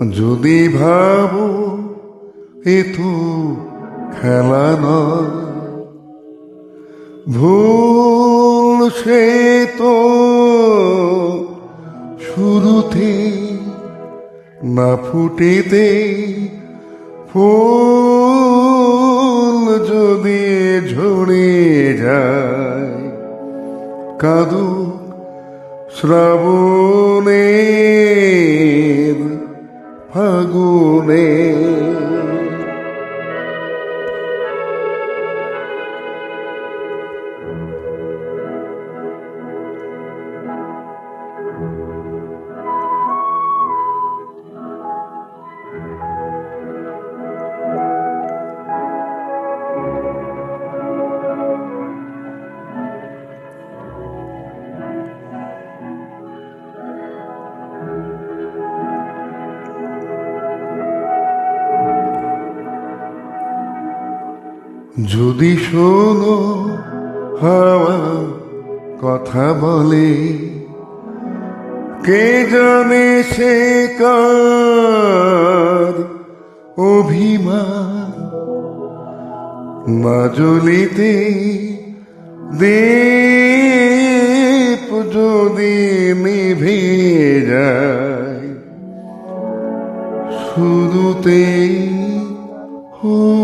যদি ভাবো, এ তো খেলা ভুল সে তো শুরুতে না ফুটেতে ফুল যদি ঝরে যায়, কাদু শ্রাবণের ফাগুনে যদি শোনো হাওয়া কথা বলে, কে জানে সে কার অভিমান? মাজলিতে দীপ যদি নিভে যায় শুরুতেই হোক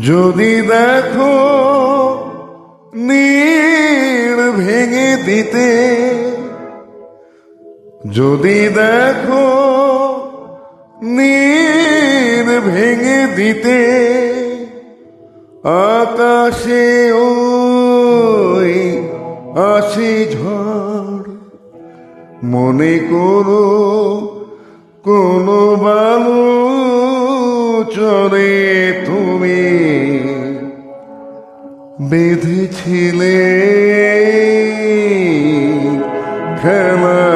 যদি দেখো নীড় ভেঙে দিতে, যদি দেখো নীড় ভেঙে দিতে, আকাশে ওই আসে ঝড়, মনে করো কোনো বালু চরে তুমি বেঁধেছিলে। খেলা